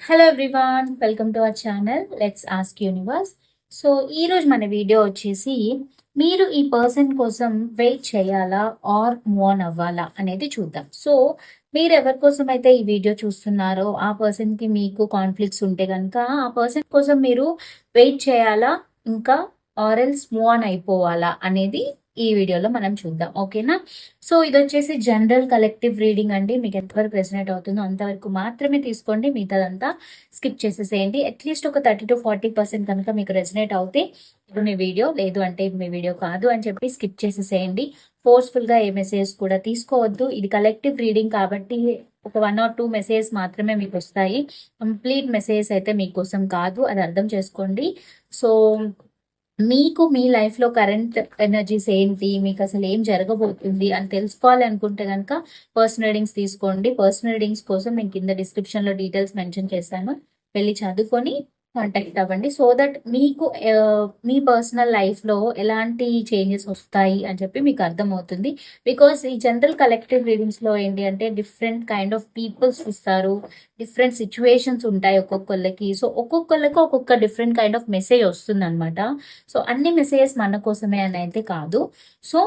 Hello everyone welcome to our channel let's ask universe so ఈరోజు మన video వచ్చేసి మీరు ఈ పర్సన్ కోసం వెయిట్ చేయాలా ఆర్ మూవ్ ఆన్ అవ్వాలా అనేది చూద్దాం. సో మీరు ఎవరి కోసం అయితే ఈ వీడియో చూస్తున్నారో ఆ పర్సన్కి మీకు కాన్ఫ్లిక్ట్స్ ఉంటే కనుక ఆ పర్సన్ కోసం మీరు వెయిట్ చేయాలా ఇంకా ఆర్ఎల్స్ మూవ్ ఆన్ అయిపోవాలా అనేది ఈ వీడియోలో మనం చూద్దాం. ఓకేనా? సో ఇది వచ్చేసి జనరల్ కలెక్టివ్ రీడింగ్ అండి. మీకు ఎంతవరకు రెసినేట్ అవుతుందో అంతవరకు మాత్రమే తీసుకోండి. మిగతాదంతా స్కిప్ చేసేసేయండి. అట్లీస్ట్ ఒక థర్టీ టు ఫార్టీ పర్సెంట్ కనుక మీకు రెసినేట్ అవుతే ఇప్పుడు మీ వీడియో లేదు అంటే మీ వీడియో కాదు అని చెప్పి స్కిప్ చేసేసేయండి. ఫోర్స్ఫుల్గా ఏ మెసేజ్ కూడా తీసుకోవద్దు. ఇది కలెక్టివ్ రీడింగ్ కాబట్టి ఒక వన్ ఆర్ టూ మెసేజ్ మాత్రమే మీకు వస్తాయి. కంప్లీట్ మెసేజ్ అయితే మీకోసం కాదు. అది అర్థం చేసుకోండి. సో మీకు మీ లైఫ్లో కరెంట్ ఎనర్జీస్ ఏంటి? మీకు అసలు ఏం జరగబోతుంది అని తెలుసుకోవాలి అనుకుంటే కనుక పర్సనల్ రీడింగ్స్ తీసుకోండి. పర్సనల్ రీడింగ్స్ కోసం నేను కింద డిస్క్రిప్షన్లో డీటెయిల్స్ మెన్షన్ చేశాను వెళ్ళి చదువుకొని కాంటాక్ట్ అవ్వండి. సో దట్ మీకు uh, మీ పర్సనల్ లైఫ్లో ఎలాంటి చేంజెస్ వస్తాయి అని చెప్పి మీకు అర్థమవుతుంది. బికాస్ ఈ జనరల్ కలెక్టివ్ రీడింగ్స్లో ఏంటి అంటే డిఫరెంట్ కైండ్ ఆఫ్ పీపుల్స్ ఇస్తారు డిఫరెంట్ సిచ్యువేషన్స్ ఉంటాయి ఒక్కొక్కళ్ళకి. సో ఒక్కొక్కళ్ళకి ఒక్కొక్క డిఫరెంట్ కైండ్ ఆఫ్ మెసేజ్ వస్తుంది అనమాట సో అన్ని మెసేజెస్ మన కోసమే అని అయితే కాదు. సో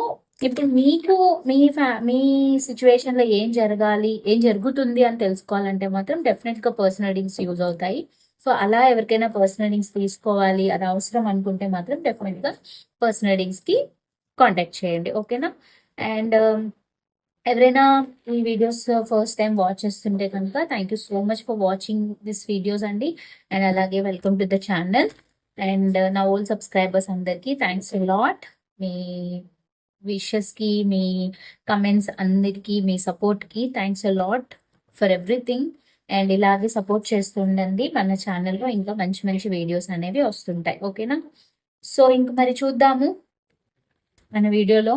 ఇప్పుడు మీకు మీ ఫ్యా మీ సిచ్యువేషన్లో ఏం జరగాలి ఏం జరుగుతుంది అని తెలుసుకోవాలంటే మాత్రం డెఫినెట్గా పర్సనల్ రీడింగ్స్ యూజ్ అవుతాయి. సో అలా ఎవరికైనా పర్సనల్ రీడింగ్స్ తీసుకోవాలి అది అవసరం అనుకుంటే మాత్రం డెఫినెట్గా పర్సనల్ రీడింగ్స్కి కాంటాక్ట్ చేయండి ఓకేనా అండ్ um, ఎవరైనా ఈ వీడియోస్ ఫస్ట్ టైం వాచ్ చేస్తుంటే కనుక thank you so much for watching this videos అండి. అండ్ అలాగే welcome to the channel and నా ఓల్డ్ సబ్స్క్రైబర్స్ అందరికీ థ్యాంక్స్ లాట్ మీ విషెస్కి మీ కమెంట్స్ అందరికీ మీ సపోర్ట్కి thanks lot for everything and ఇలాగే సపోర్ట్ చేస్తుండండి మన ఛానల్లో ఇంకా మంచి మంచి వీడియోస్ అనేవి వస్తుంటాయి. ఓకేనా సో ఇంక మరి చూద్దాము. మన వీడియోలో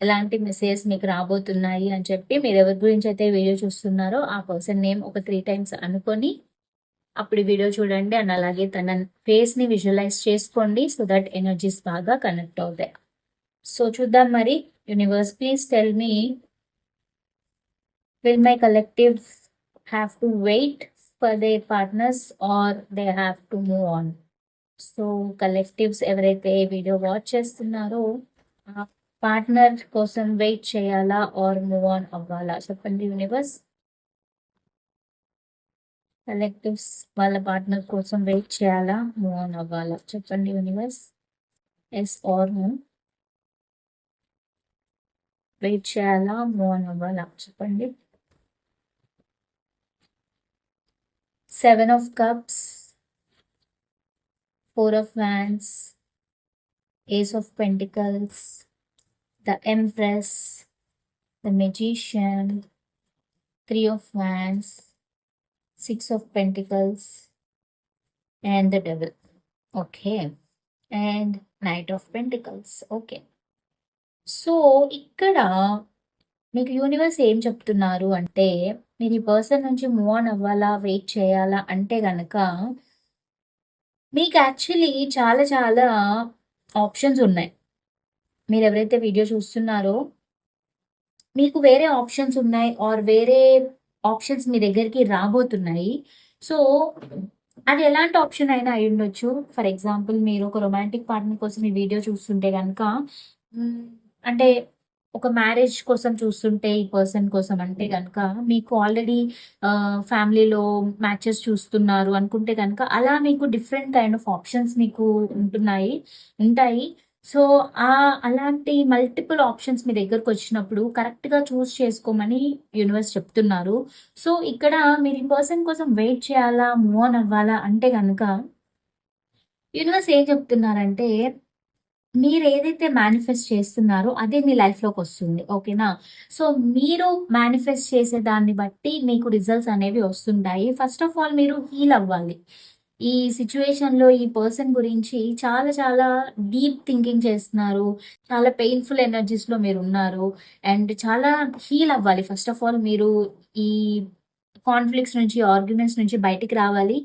ఎలాంటి మెసేజ్ మీకు రాబోతున్నాయి అని చెప్పి మీరు ఎవరి గురించి అయితే వీడియో చూస్తున్నారో ఆ పర్సన్ నేమ్ ఒక త్రీ టైమ్స్ అనుకొని అప్పుడు వీడియో చూడండి. అండ్ అలాగే తన ఫేస్ని విజువలైజ్ చేసుకోండి సో దట్ ఎనర్జీస్ బాగా కనెక్ట్ అవుతాయి. సో చూద్దాం మరి. Universe please tell me will my collective have to wait for the partners or they have to move on so collectives ఎవరైతే వీడియో వాచ్ చేస్తున్నారో ఆ పార్ట్నర్ కోసం వెయిట్ చేయాలా ఆర్ మూవ్ ఆన్ అవ్వాలా? చెప్పండి యూనివర్స్ కలెక్టివ్స్ వాళ్ళ పార్ట్నర్ కోసం wait చేయాలా మూవ్ ఆన్ అవ్వాలా? చెప్పండి universe yes or no wait చేయాలా మూవ్ ఆన్ అవ్వాలా? చెప్పండి. Seven of cups four of wands ace of pentacles the empress the magician three of wands six of pentacles and the devil. Okay. And knight of pentacles. Okay. So ఇక్కడ మీకు universe ఏం చెప్తున్నారు అంటే మీరు ఈ person నుంచి move on అవ్వాలా wait చేయాలా అంటే గనక మీకు యాక్చువల్లీ చాలా చాలా ఆప్షన్స్ ఉన్నాయి. మీరు ఎవరైతే వీడియో చూస్తున్నారో మీకు వేరే ఆప్షన్స్ ఉన్నాయి ఆర్ వేరే ఆప్షన్స్ మీ దగ్గరికి రాబోతున్నాయి. సో అది ఎలాంటి ఆప్షన్ అయినా అయి ఉండొచ్చు. ఫర్ ఎగ్జాంపుల్ మీరు ఒక రొమాంటిక్ పార్ట్నర్ కోసం ఈ వీడియో చూస్తుంటే కనుక అంటే ఒక మ్యారేజ్ కోసం చూస్తుంటే ఈ పర్సన్ కోసం అంటే కనుక మీకు ఆల్రెడీ ఫ్యామిలీలో మ్యాచెస్ చూస్తున్నారు అనుకుంటే కనుక అలా మీకు డిఫరెంట్ కైండ్ ఆఫ్ ఆప్షన్స్ మీకు ఉంటున్నాయి ఉంటాయి. సో ఆ అలాంటి మల్టిపుల్ ఆప్షన్స్ మీ దగ్గరకు వచ్చినప్పుడు కరెక్ట్గా చూస్ చేసుకోమని యూనివర్స్ చెప్తున్నారు. సో ఇక్కడ మీరు ఈ పర్సన్ కోసం వెయిట్ చేయాలా మూవ్ ఆన్ అవ్వాలా అంటే కనుక యూనివర్స్ ఏం చెప్తున్నారంటే మీరు ఏదైతే మేనిఫెస్ట్ చేస్తున్నారో అదే మీ లైఫ్లోకి వస్తుంది. ఓకేనా సో మీరు మేనిఫెస్ట్ చేసే దాన్ని బట్టి మీకు రిజల్ట్స్ అనేవి వస్తుంటాయి. ఫస్ట్ ఆఫ్ ఆల్ మీరు హీల్ అవ్వాలి. ఈ సిచ్యువేషన్లో ఈ పర్సన్ గురించి చాలా చాలా డీప్ థింకింగ్ చేస్తున్నారు. చాలా పెయిన్ఫుల్ ఎనర్జీస్లో మీరు ఉన్నారు. అండ్ చాలా హీల్ అవ్వాలి. ఫస్ట్ ఆఫ్ ఆల్ మీరు ఈ కాన్ఫ్లిక్ట్స్ నుంచి ఆర్గ్యుమెంట్స్ నుంచి బయటికి రావాలి.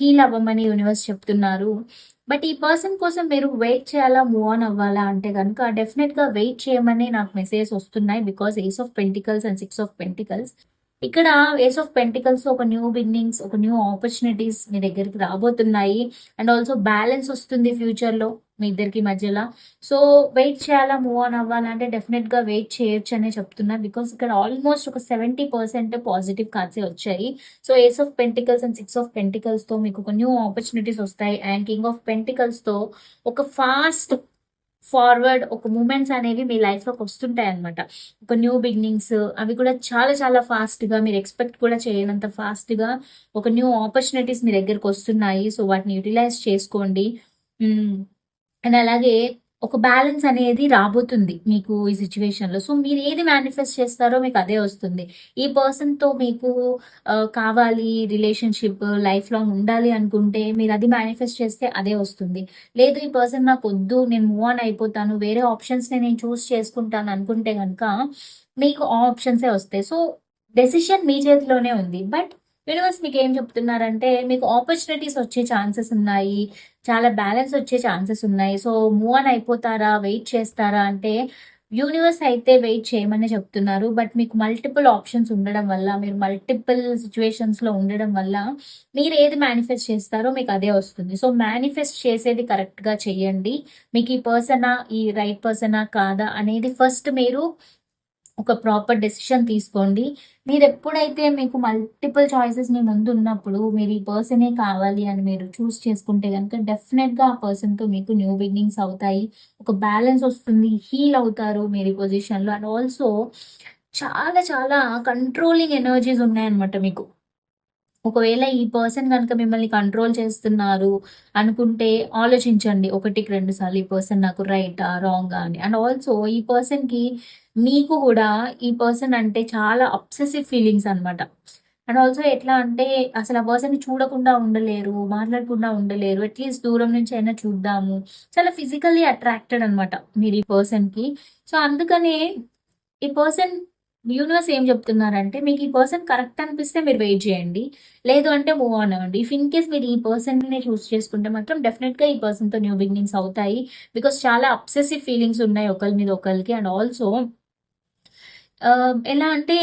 హీల్ అవ్వమని యూనివర్స్ చెప్తున్నారు. బట్ ఈ పర్సన్ కోసం మీరు వెయిట్ చేయాలా మూవ్ ఆన్ అవ్వాలా అంటే కనుక డెఫినెట్గా వెయిట్ చేయమని నాకు మెసేజ్ వస్తున్నాయి because ace of pentacles and six of pentacles ఇక్కడ ఏస్ ఆఫ్ పెంటికల్స్ ఒక న్యూ బిగినింగ్స్ ఒక న్యూ ఆపర్చునిటీస్ మీ దగ్గరికి రాబోతున్నాయి. అండ్ ఆల్సో బ్యాలెన్స్ వస్తుంది ఫ్యూచర్లో మీ ఇద్దరికి మధ్యలో. సో వెయిట్ చేయాలా మూవ్ ఆన్ అవ్వాలంటే డెఫినెట్గా వెయిట్ చేయొచ్చు అనే చెప్తున్నా. బికాస్ ఇక్కడ ఆల్మోస్ట్ ఒక సెవెంటీ పర్సెంట్ పాజిటివ్ కార్డ్స్ వచ్చాయి. So ace of pentacles and six of పెంటికల్స్తో మీకు ఒక న్యూ ఆపర్చునిటీస్ వస్తాయి అండ్ కింగ్ ఆఫ్ పెంటికల్స్తో ఒక ఫాస్ట్ ఫార్వర్డ్ ఒక మూమెంట్స్ అనేవి మీ లైఫ్లోకి వస్తుంటాయి అనమాట ఒక న్యూ బిగినింగ్స్ అవి కూడా చాలా చాలా ఫాస్ట్గా మీరు ఎక్స్పెక్ట్ కూడా చేయనంత ఫాస్ట్గా ఒక న్యూ ఆపర్చునిటీస్ మీ దగ్గరకు వస్తున్నాయి. సో వాటిని యూటిలైజ్ చేసుకోండి. అండ్ అలాగే ఒక బ్యాలెన్స్ అనేది రాబోతుంది మీకు ఈ సిచ్యువేషన్లో సో మీరు ఏది మేనిఫెస్ట్ చేస్తారో మీకు అదే వస్తుంది. ఈ పర్సన్తో మీకు కావాలి రిలేషన్షిప్ లైఫ్ లాంగ్ ఉండాలి అనుకుంటే మీరు అది మేనిఫెస్ట్ చేస్తే అదే వస్తుంది. లేదు ఈ పర్సన్ నాకు వద్దు నేను మూవ్ ఆన్ అయిపోతాను వేరే ఆప్షన్స్నే నేను చూస్ చేసుకుంటాను అనుకుంటే కనుక మీకు ఆ ఆప్షన్సే వస్తాయి. సో డెసిషన్ మీ చేతిలోనే ఉంది. బట్ యూనివర్స్ మీకు ఏం చెప్తున్నారంటే మీకు ఆపర్చునిటీస్ వచ్చే ఛాన్సెస్ ఉన్నాయి చాలా బ్యాలెన్స్ వచ్చే ఛాన్సెస్ ఉన్నాయి. సో మూవ్ ఆన్ అయిపోతారా? వెయిట్ చేస్తారా? అంటే యూనివర్స్ అయితే వెయిట్ చేయమని చెప్తున్నారు. బట్ మీకు మల్టిపుల్ ఆప్షన్స్ ఉండడం వల్ల మీరు మల్టిపుల్ సిచ్యువేషన్స్లో ఉండడం వల్ల మీరు ఏది మేనిఫెస్ట్ చేస్తారో మీకు అదే వస్తుంది. సో మేనిఫెస్ట్ చేసేది కరెక్ట్గా చేయండి. మీకు ఈ పర్సనా ఈ రైట్ పర్సనా కాదా అనేది ఫస్ట్ మీరు ఒక ప్రాపర్ డెసిషన్ తీసుకోండి. మీరు ఎప్పుడైతే మీకు మల్టిపుల్ చాయిసెస్ మీ ముందు ఉన్నప్పుడు మీరు ఈ పర్సనే కావాలి అని మీరు చూస్ చేసుకుంటే కనుక డెఫినెట్గా ఆ పర్సన్తో మీకు న్యూ బిగినింగ్స్ అవుతాయి. ఒక బ్యాలెన్స్ వస్తుంది. హీల్ అవుతారు మీరు ఈ పొజిషన్లో అండ్ ఆల్సో చాలా చాలా కంట్రోలింగ్ ఎనర్జీస్ ఉన్నాయన్నమాట మీకు. ఒకవేళ ఈ పర్సన్ కనుక మిమ్మల్ని కంట్రోల్ చేస్తున్నారు అనుకుంటే ఆలోచించండి ఒకటికి రెండు సార్లు ఈ పర్సన్ నాకు రైటా రాంగా అని. అండ్ ఆల్సో ఈ పర్సన్కి మీకు కూడా ఈ పర్సన్ అంటే చాలా అబ్సెసివ్ ఫీలింగ్స్ అన్నమాట. అండ్ ఆల్సో ఎట్లా అంటే అసలు ఆ పర్సన్ చూడకుండా ఉండలేరు మాట్లాడకుండా ఉండలేరు. అట్లీస్ట్ దూరం నుంచి అయినా చూద్దాము. చాలా ఫిజికల్లీ అట్రాక్టెడ్ అనమాట మీరు ఈ పర్సన్కి సో అందుకనే ఈ పర్సన్ యూనివర్స్ ఏం చెప్తున్నారంటే మీకు ఈ పర్సన్ కరెక్ట్ అనిపిస్తే మీరు వెయిట్ చేయండి. లేదు అంటే మూవ్ ఆన్ అవ్వండి. ఇఫ్ ఇన్ కేస్ మీరు ఈ పర్సన్ చూస్ చేసుకుంటే మాత్రం డెఫినెట్గా ఈ పర్సన్తో న్యూ బిగినింగ్స్ అవుతాయి. బికాస్ చాలా అబ్సెసివ్ ఫీలింగ్స్ ఉన్నాయి ఒకరి మీద ఒకరికి అండ్ ఆల్సో ఎలా అంటే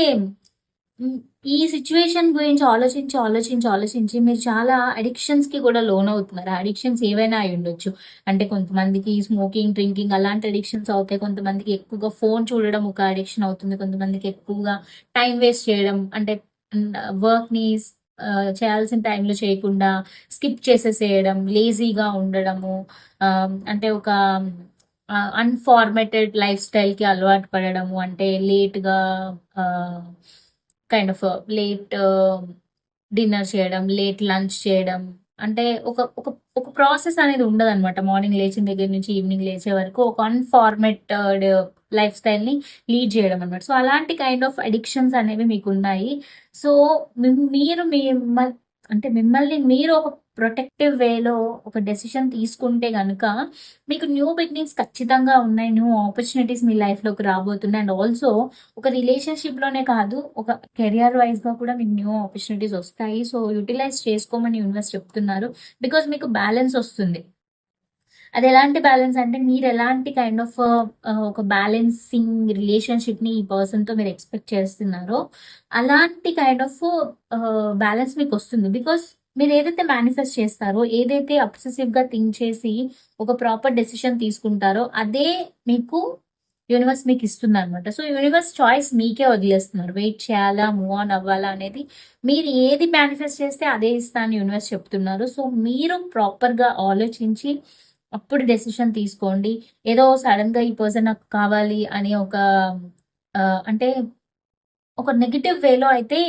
ఈ సిచ్యువేషన్ గురించి ఆలోచించి ఆలోచించి ఆలోచించి మీరు చాలా అడిక్షన్స్కి కూడా లోన్ అవుతున్నారు అడిక్షన్స్ ఏవైనా అయి ఉండొచ్చు. అంటే కొంతమందికి స్మోకింగ్ డ్రింకింగ్ అలాంటి అడిక్షన్స్ అవుతాయి. కొంతమందికి ఎక్కువగా ఫోన్ చూడడం ఒక అడిక్షన్ అవుతుంది. కొంతమందికి ఎక్కువగా టైం వేస్ట్ చేయడం. అంటే వర్క్ని చేయాల్సిన టైంలో చేయకుండా స్కిప్ చేసేసేయడం లేజీగా ఉండడము అంటే ఒక అన్ఫార్మేటెడ్ లైఫ్ స్టైల్కి అలవాటు పడడము అంటే లేట్గా కైండ్ ఆఫ్ లేట్ డిన్నర్ చేయడం లేట్ లంచ్ చేయడం. అంటే ఒక ఒక ఒక ప్రాసెస్ అనేది ఉండదు అనమాట మార్నింగ్ లేచిన దగ్గర నుంచి ఈవినింగ్ లేచే వరకు ఒక అన్ఫార్మేటెడ్ లైఫ్ స్టైల్ని లీడ్ చేయడం అనమాట సో అలాంటి కైండ్ ఆఫ్ అడిక్షన్స్ అనేవి మీకు ఉన్నాయి సో మీరు మీ అంటే మిమ్మల్ని మీరు ఒక ప్రొటెక్టివ్ వేలో ఒక డెసిషన్ తీసుకుంటే కనుక మీకు న్యూ బిగినింగ్స్ ఖచ్చితంగా ఉన్నాయి న్యూ ఆపర్చునిటీస్ మీ లైఫ్లోకి రాబోతున్నాయి. అండ్ ఆల్సో ఒక రిలేషన్షిప్లోనే కాదు ఒక కెరియర్ వైజ్గా కూడా మీకు న్యూ ఆపర్చునిటీస్ వస్తాయి. సో యూటిలైజ్ చేసుకోమని యూనివర్స్ చెప్తున్నారు. బికాస్ మీకు బ్యాలెన్స్ వస్తుంది. అది ఎలాంటి బ్యాలెన్స్ అంటే మీరు ఎలాంటి కైండ్ ఆఫ్ uh, uh, ఒక బ్యాలెన్సింగ్ రిలేషన్షిప్ని ఈ పర్సన్తో మీరు ఎక్స్పెక్ట్ చేస్తున్నారో అలాంటి కైండ్ ఆఫ్ బ్యాలెన్స్ మీకు వస్తుంది. బికాస్ మీరు ఏదైతే మేనిఫెస్ట్ చేస్తారో ఏదైతే అబ్సెసివ్గా థింక్ చేసి ఒక ప్రాపర్ డెసిషన్ తీసుకుంటారో అదే మీకు యూనివర్స్ మీకు ఇస్తుంది అనమాట సో యూనివర్స్ చాయిస్ మీకే వదిలేస్తున్నారు. వెయిట్ చేయాలా మూవ్ ఆన్ అవ్వాలా అనేది మీరు ఏది మేనిఫెస్ట్ చేస్తే అదే ఇస్తా అని యూనివర్స్ చెప్తున్నారు. సో మీరు ప్రాపర్గా ఆలోచించి అప్పుడు డెసిషన్ తీసుకోండి. ఏదో సడన్గా ఈ పర్సన్ నాకు కావాలి అని ఒక అంటే ఒక నెగిటివ్ వేలో అయితే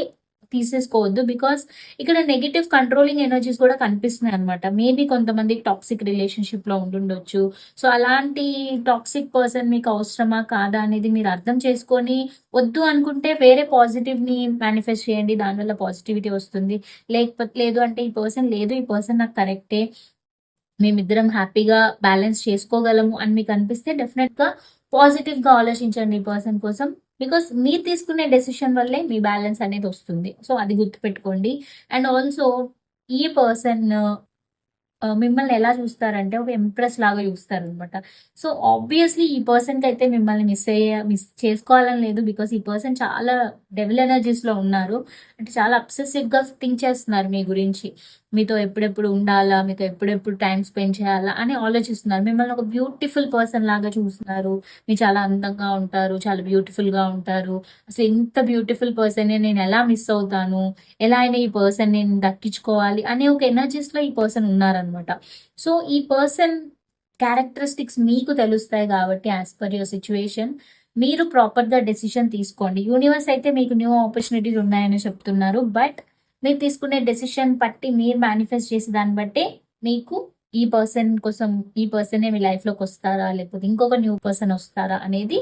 తీసేసుకోవద్దు బికాస్ ఇక్కడ నెగిటివ్ కంట్రోలింగ్ ఎనర్జీస్ కూడా కనిపిస్తున్నాయి అనమాట మేబీ కొంతమంది టాక్సిక్ రిలేషన్షిప్లో ఉండుండొచ్చు. సో అలాంటి టాక్సిక్ పర్సన్ మీకు అవసరమా కాదా అనేది మీరు అర్థం చేసుకొని వద్దు అనుకుంటే వేరే పాజిటివ్ని మేనిఫెస్ట్ చేయండి. దానివల్ల పాజిటివిటీ వస్తుంది. లేకపోతే లేదు అంటే ఈ పర్సన్ లేదు ఈ పర్సన్ నాకు కరెక్టే మేమిద్దరం హ్యాపీగా బ్యాలెన్స్ చేసుకోగలము అని మీకు అనిపిస్తే డెఫినెట్గా పాజిటివ్గా ఆలోచించండి ఈ పర్సన్ కోసం బికాస్ మీరు తీసుకునే డెసిషన్ వల్లే మీ బ్యాలెన్స్ అనేది వస్తుంది సో అది గుర్తుపెట్టుకోండి అండ్ ఆల్సో ఈ పర్సన్ మిమ్మల్ని ఎలా చూస్తారంటే ఒక ఎంప్రెస్ లాగా చూస్తారు అనమాట సో, ఆబ్వియస్‌లీ ఈ పర్సన్‌కి అయితే మిమ్మల్ని మిస్ అయ్యే మిస్ చేసుకోవాలని లేదు. బికాస్ ఈ పర్సన్ చాలా డెవల్ ఎనర్జీస్‌లో ఉన్నారు. అంటే చాలా అబ్సెసివ్‌గా థింక్ చేస్తున్నారు మీ గురించి. మీతో ఎప్పుడెప్పుడు ఉండాలా, మీతో ఎప్పుడెప్పుడు టైం స్పెండ్ చేయాలా అని ఆలోచిస్తున్నారు. మిమ్మల్ని ఒక బ్యూటిఫుల్ పర్సన్ లాగా చూస్తున్నారు. మీరు చాలా అందంగా ఉంటారు. చాలా బ్యూటిఫుల్‌గా ఉంటారు. అసలు ఇంత బ్యూటిఫుల్ పర్సన్‌ని నేను ఎలా మిస్ అవుతాను? ఎలా అయినా ఈ పర్సన్ నేను దక్కించుకోవాలి అనే ఒక ఎనర్జీస్‌లో ఈ పర్సన్ ఉన్నారనమాట. సో, ఈ పర్సన్ క్యారెక్టరిస్టిక్స్ మీకు తెలుస్తాయి కాబట్టి యాజ్ పర్ యువర్ సిచ్యువేషన్ మీరు ప్రాపర్‌గా డెసిషన్ తీసుకోండి. యూనివర్స్ అయితే మీకు న్యూ ఆపర్చునిటీస్ ఉన్నాయని చెప్తున్నారు. బట్ మీరు తీసుకునే డెసిషన్ బట్టి మీరు మేనిఫెస్ట్ చేసే దాన్ని బట్టి మీకు ఈ పర్సన్ కోసం ఈ పర్సనే మీ లైఫ్‌లోకి వస్తారా? లేకపోతే ఇంకొక న్యూ పర్సన్ వస్తారా? అనేది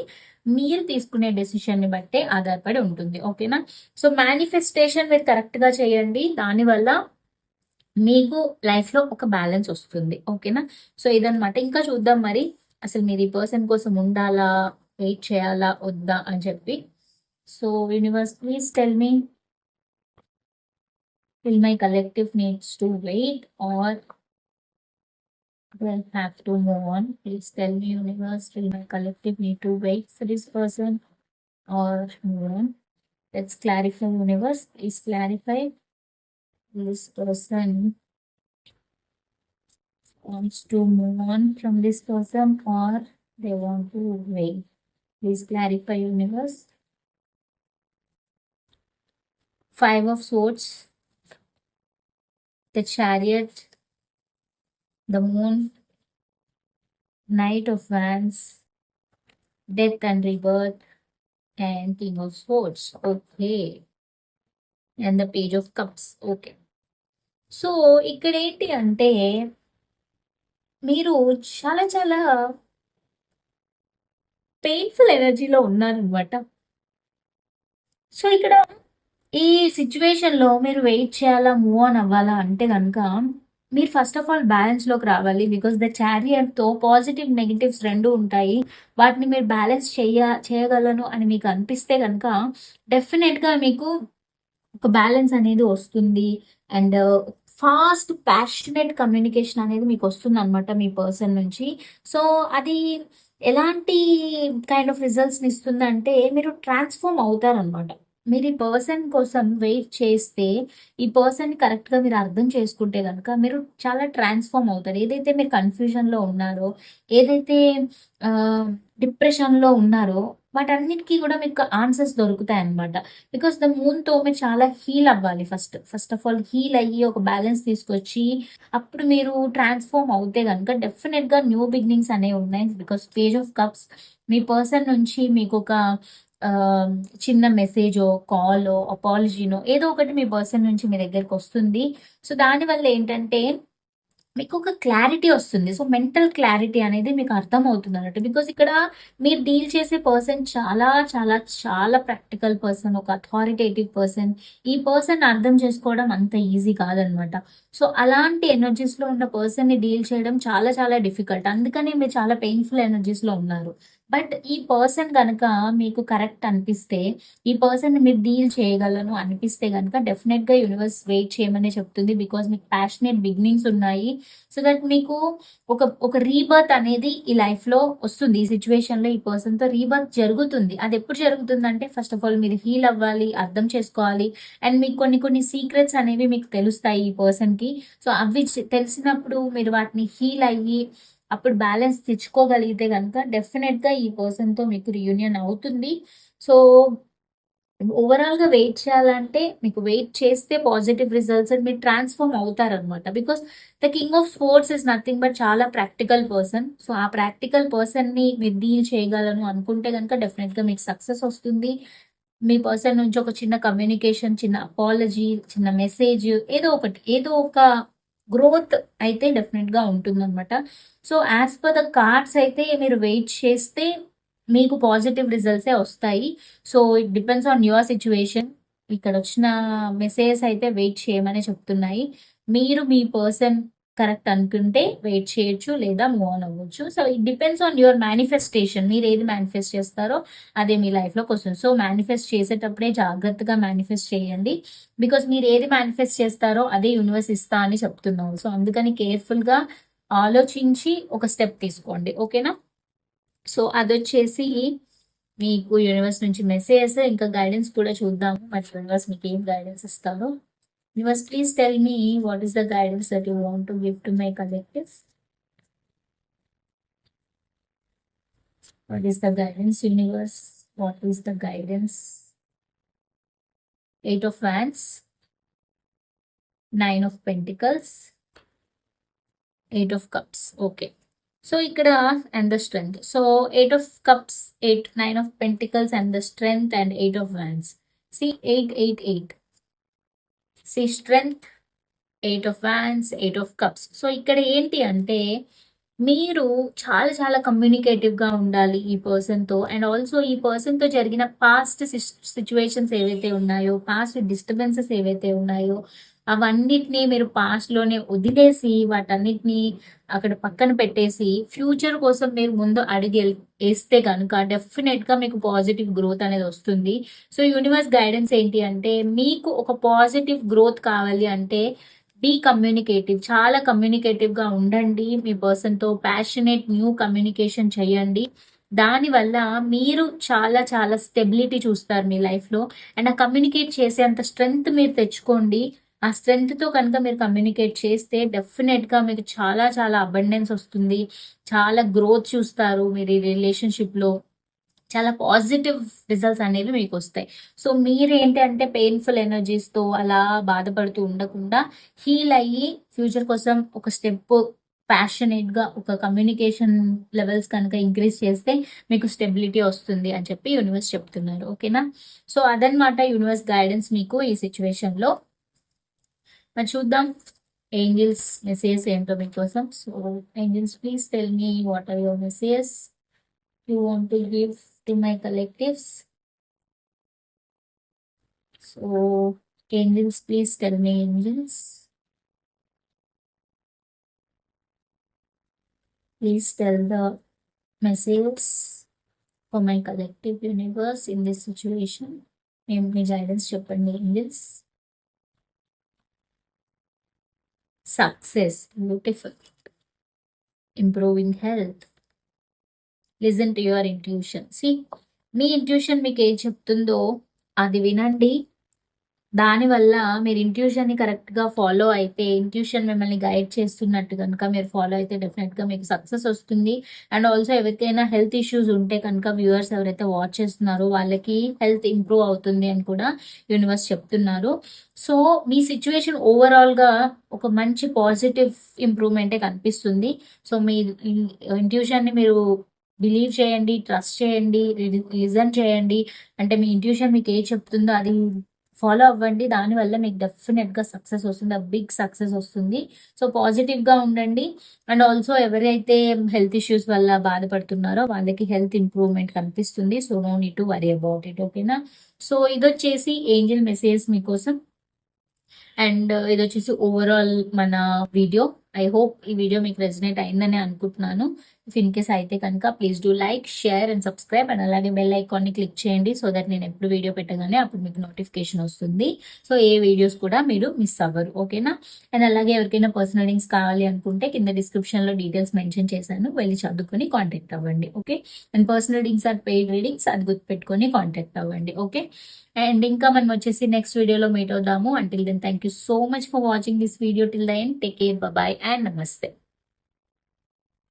మీరు తీసుకునే డెసిషన్‌ని బట్టే ఆధారపడి ఉంటుంది. ఓకేనా? సో, మేనిఫెస్టేషన్ మీరు కరెక్ట్‌గా చేయండి. దానివల్ల మీకు లైఫ్‌లో ఒక బ్యాలెన్స్ వస్తుంది. ఓకేనా? సో, ఇదనమాట. ఇంకా చూద్దాం మరి అసలు మీరు ఈ పర్సన్ కోసం ఉండాలా? వెయిట్ చేయాలా? వద్దా? అని చెప్పి. So, universe please tell me will my collective needs to wait or will have to move on? Please tell me, universe, will my collective need to wait for this person or move on? Let's clarify, universe. Please clarify. This person wants to move on from this person or they want to wait. Please clarify, universe. Five of Swords, the Chariot, the Moon, Knight of Wands, Death and Rebirth, and King of Swords. Okay. And the Page of Cups. Okay. So ఇక్కడ ఏంటి అంటే మీరు చాలా చాలా painful ఎనర్జీలో ఉన్నారనమాట. So, ఇక్కడ ఈ సిచ్యువేషన్లో మీరు వెయిట్ చేయాలా? మూవ్ ఆన్ అవ్వాలా? అంటే కనుక మీరు ఫస్ట్ ఆఫ్ ఆల్ బ్యాలెన్స్‌లోకి రావాలి. బికాస్ ద క్యారియర్తో పాజిటివ్, నెగెటివ్స్ రెండు ఉంటాయి. వాటిని మీరు బ్యాలెన్స్ చేయ చేయగలను అని మీకు అనిపిస్తే కనుక డెఫినెట్‌గా మీకు ఒక బ్యాలెన్స్ అనేది వస్తుంది. అండ్ ఫాస్ట్ ప్యాషనేట్ కమ్యూనికేషన్ అనేది మీకు వస్తుంది అనమాట మీ పర్సన్ నుంచి. సో, అది ఎలాంటి కైండ్ ఆఫ్ రిజల్ట్స్‌ని ఇస్తుందంటే మీరు ట్రాన్స్‌ఫార్మ్ అవుతారనమాట. మీరు ఈ పర్సన్ కోసం వెయిట్ చేస్తే ఈ పర్సన్‌ని కరెక్ట్‌గా మీరు అర్థం చేసుకుంటే కనుక మీరు చాలా ట్రాన్స్‌ఫార్మ్ అవుతారు. ఏదైతే మీరు కన్‌ఫ్యూజన్‌లో ఉన్నారో, ఏదైతే డిప్రెషన్‌లో ఉన్నారో వాటన్నిటికి కూడా మీకు ఆన్సర్స్ దొరుకుతాయి అనమాట బికాస్ ద మూన్‌తో మీరు చాలా హీల్ అవ్వాలి first. First of all heal అయ్యి ఒక బ్యాలెన్స్ తీసుకొచ్చి అప్పుడు మీరు ట్రాన్స్‌ఫార్మ్ అవుతే కనుక డెఫినెట్గా న్యూ బిగినింగ్స్ అనేవి ఉన్నాయి. బికాస్ పేజ్ ఆఫ్ కప్స్ మీ పర్సన్ నుంచి మీకొక ఒక చిన్న మెసేజో, కాలో, అపాలజీనో ఏదో ఒకటి మీ పర్సన్ నుంచి మీ దగ్గరకొస్తుంది. సో, దానివల్ల ఏంటంటే మీకు ఒక క్లారిటీ వస్తుంది. సో, మెంటల్ క్లారిటీ అనేది మీకు అర్థమవుతుందన్నట్టు. బికాస్ ఇక్కడ మీరు డీల్ చేసే పర్సన్ చాలా చాలా చాలా ప్రాక్టికల్ పర్సన్. ఒక అథారిటేటివ్ పర్సన్. ఈ పర్సన్ అర్థం చేసుకోవడం అంత ఈజీ కాదనమాట. సో, అలాంటి ఎనర్జీస్‌లో ఉన్న పర్సన్‌ని డీల్ చేయడం చాలా చాలా డిఫికల్ట్. అందుకనే మీరు చాలా పెయిన్‌ఫుల్ ఎనర్జీస్‌లో ఉన్నారు. బట్ ఈ పర్సన్ కనుక మీకు కరెక్ట్ అనిపిస్తే, ఈ పర్సన్ మీరు డీల్ చేయగలను అనిపిస్తే కనుక డెఫినెట్గా యూనివర్స్ వెయిట్ చేయమనే చెప్తుంది. బికాజ్ మీకు ప్యాషనేట్ బిగినింగ్స్ ఉన్నాయి. సో, దట్ మీకు ఒక ఒక రీబర్త్ అనేది ఈ లైఫ్‌లో వస్తుంది. ఈ సిచ్యువేషన్లో ఈ పర్సన్‌తో రీబర్త్ జరుగుతుంది. అది ఎప్పుడు జరుగుతుందంటే ఫస్ట్ ఆఫ్ ఆల్ మీరు హీల్ అవ్వాలి, అర్థం చేసుకోవాలి. అండ్ మీకు కొన్ని కొన్ని సీక్రెట్స్ అనేవి మీకు తెలుస్తాయి ఈ పర్సన్‌కి. సో, అవి తెలిసినప్పుడు మీరు వాటిని హీల్ అయ్యి అప్పుడు బ్యాలెన్స్ తెచ్చుకోగలిగితే కనుక డెఫినెట్గా ఈ పర్సన్‌తో మీకు రియూనియన్ అవుతుంది. సో, ఓవరాల్‌గా వెయిట్ చేయాలంటే మీకు వెయిట్ చేస్తే పాజిటివ్ రిజల్ట్స్ అండ్ మీరు ట్రాన్స్‌ఫార్మ్ అవుతారనమాట. Because the king of swords is nothing but చాలా ప్రాక్టికల్ పర్సన్. సో, ఆ ప్రాక్టికల్ పర్సన్‌ని మీరు డీల్ చేయగలను అనుకుంటే కనుక డెఫినెట్గా మీకు సక్సెస్ వస్తుంది. మీ పర్సన్ నుంచి ఒక చిన్న కమ్యూనికేషన్, చిన్న అపాలజీ, చిన్న మెసేజ్ ఏదో ఒకటి, ఏదో ఒక గ్రోత్ అయితే డెఫినిట్‌గా ఉంటుందనమాట. So, as per the cards అయితే మీరు వెయిట్ చేస్తే మీకు పాజిటివ్ రిజల్ట్సే వస్తాయి. So, it depends on your ఇక్కడ వచ్చిన మెసేజెస్ అయితే వెయిట్ చేయమనే చెప్తున్నాయి. మీరు మీ పర్సన్ కరెక్ట్ అనుకుంటే వెయిట్ చేయొచ్చు లేదా మూవ్ ఆన్ అవ్వచ్చు. So it depends on your manifestation మీరు ఏది మేనిఫెస్ట్ చేస్తారో అదే మీ లైఫ్లోకి వస్తుంది సో మేనిఫెస్ట్ చేసేటప్పుడే జాగ్రత్తగా మేనిఫెస్ట్ చేయండి. బికాస్ మీరు ఏది మేనిఫెస్ట్ చేస్తారో అదే యూనివర్స్ ఇస్తా అని చెప్తున్నాం సో అందుకని కేర్ఫుల్గా ఆలోచించి ఒక స్టెప్ తీసుకోండి. ఓకేనా సో అదొచ్చేసి మీకు యూనివర్స్ నుంచి మెసేజెస్ ఇంకా గైడెన్స్ కూడా చూద్దాము. మరి యూనివర్స్ మీకు ఏం గైడెన్స్ ఇస్తారో Universe please tell me what is the guidance that you want to give to my collective What is the guidance, universe? What is the guidance? Eight of Wands, Nine of Pentacles, Eight of Cups. Okay. So ఇక్కడ and the strength so eight of cups eight nine of pentacles and the strength and eight of wands see eight eight eight see strength eight of wands eight of cups so ఇక్కడ ఏంటి అంటే మీరు చాలా చాలా కమ్యూనికేటివ్గా ఉండాలి ఈ పర్సన్తో and also ఈ పర్సన్తో జరిగిన పాస్ట్ సిచ్యువేషన్స్ ఏవైతే ఉన్నాయో పాస్ట్ డిస్టర్బెన్సెస్ ఏవైతే ఉన్నాయో అవన్నిటినీ మీరు పాస్ట్లోనే వదిలేసి వాటన్నిటిని అక్కడ పక్కన పెట్టేసి ఫ్యూచర్ కోసం మీరు ముందు అడిగి వేస్తే కనుక డెఫినెట్గా మీకు పాజిటివ్ గ్రోత్ అనేది వస్తుంది. సో యూనివర్స్ గైడెన్స్ ఏంటి అంటే మీకు ఒక పాజిటివ్ గ్రోత్ కావాలి అంటే బీ కమ్యూనికేటివ్ చాలా కమ్యూనికేటివ్గా ఉండండి మీ పర్సన్తో ప్యాషనేట్ న్యూ కమ్యూనికేషన్ చేయండి. దానివల్ల మీరు చాలా చాలా స్టెబిలిటీ చూస్తారు మీ లైఫ్లో అండ్ ఆ కమ్యూనికేట్ చేసేంత స్ట్రెంగ్త్ మీరు తెచ్చుకోండి. ఆ స్ట్రెంగ్త్తో కనుక మీరు కమ్యూనికేట్ చేస్తే డెఫినెట్గా మీకు చాలా చాలా అబండెన్స్ వస్తుంది. చాలా గ్రోత్ చూస్తారు మీరు ఈ రిలేషన్షిప్లో చాలా పాజిటివ్ రిజల్ట్స్ అనేవి మీకు వస్తాయి. సో మీరేంటి అంటే పెయిన్ఫుల్ ఎనర్జీస్తో అలా బాధపడుతూ ఉండకుండా హీల్ అయ్యి ఫ్యూచర్ కోసం ఒక స్టెప్ ప్యాషనేట్గా ఒక కమ్యూనికేషన్ లెవెల్స్ కనుక ఇంక్రీజ్ చేస్తే మీకు స్టెబిలిటీ వస్తుంది అని చెప్పి యూనివర్స్ చెప్తున్నారు. ఓకేనా సో అదనమాట యూనివర్స్ గైడెన్స్ మీకు ఈ సిచ్యువేషన్లో మరి చూద్దాం ఏంజిల్స్ మెసేజ్ ఏంటో మీకోసం so angels please tell me what are your message you want to give to my collectives so angels please tell me angels please tell the message for my collective universe in this situation మేము మీ guidance చెప్పండి angels success beautiful improving health. Listen to your intuition see me intuition మీకు ఏం చెప్తుందో అది వినండి. దానివల్ల మీరు ఇంట్యూషన్ని కరెక్ట్గా ఫాలో అయితే ఇంట్యూషన్ మిమ్మల్ని గైడ్ చేస్తున్నట్టు కనుక మీరు ఫాలో అయితే డెఫినెట్గా మీకు సక్సెస్ వస్తుంది. అండ్ ఆల్సో ఎవరికైనా హెల్త్ ఇష్యూస్ ఉంటే కనుక వ్యూవర్స్ ఎవరైతే వాచ్ చేస్తున్నారో వాళ్ళకి హెల్త్ ఇంప్రూవ్ అవుతుంది అని కూడా యూనివర్స్ చెప్తున్నారు. సో మీ సిచ్యువేషన్ ఓవరాల్గా ఒక మంచి పాజిటివ్ ఇంప్రూవ్మెంటే కనిపిస్తుంది. సో మీ ఇంట్యూషన్ని మీరు బిలీవ్ చేయండి ట్రస్ట్ చేయండి లిజన్ చేయండి. అంటే మీ ఇంట్యూషన్ మీకు ఏ చెప్తుందో అది ఫాలో అవ్వండి. దానివల్ల మీకు డెఫినెట్గా సక్సెస్ వస్తుంది. ఆ బిగ్ సక్సెస్ వస్తుంది. సో పాజిటివ్గా ఉండండి. అండ్ ఆల్సో ఎవరైతే హెల్త్ ఇష్యూస్ వల్ల బాధపడుతున్నారో వాళ్ళకి హెల్త్ ఇంప్రూవ్మెంట్ కనిపిస్తుంది. So no need to worry about it. ఓకేనా? సో ఇది వచ్చేసి ఏంజిల్ మెసేజ్ మీకోసం. అండ్ ఇది వచ్చేసి ఓవరాల్ మన వీడియో ఐ హోప్ ఈ వీడియో మీకు రెజినేట్ అయిందని అనుకుంటున్నాను. ఇఫ్ ఇన్ కేస్ అయితే కనుక please do like share and subscribe and అలాగే బెల్ ఐకాన్ని క్లిక్ చేయండి సో దట్ నేను ఎప్పుడు వీడియో పెట్టగానే అప్పుడు మీకు నోటిఫికేషన్ వస్తుంది. సో ఏ వీడియోస్ కూడా మీరు మిస్ అవ్వరు ఓకేనా అండ్ అలాగే ఎవరికైనా పర్సనల్ లింక్స్ కావాలి అనుకుంటే కింద డిస్క్రిప్షన్లో డీటెయిల్స్ మెన్షన్ చేశాను వెళ్ళి చదువుకొని కాంటాక్ట్ అవ్వండి okay and personal links or paid readings అది గుర్తుపెట్టుకొని కాంటాక్ట్ అవ్వండి ఓకే అండ్ ఇంకా మనం వచ్చేసి నెక్స్ట్ వీడియోలో మీట్ అవుదాము. Until then thank Thank you so much for watching this video till the end. Take care. Bye-bye and namaste.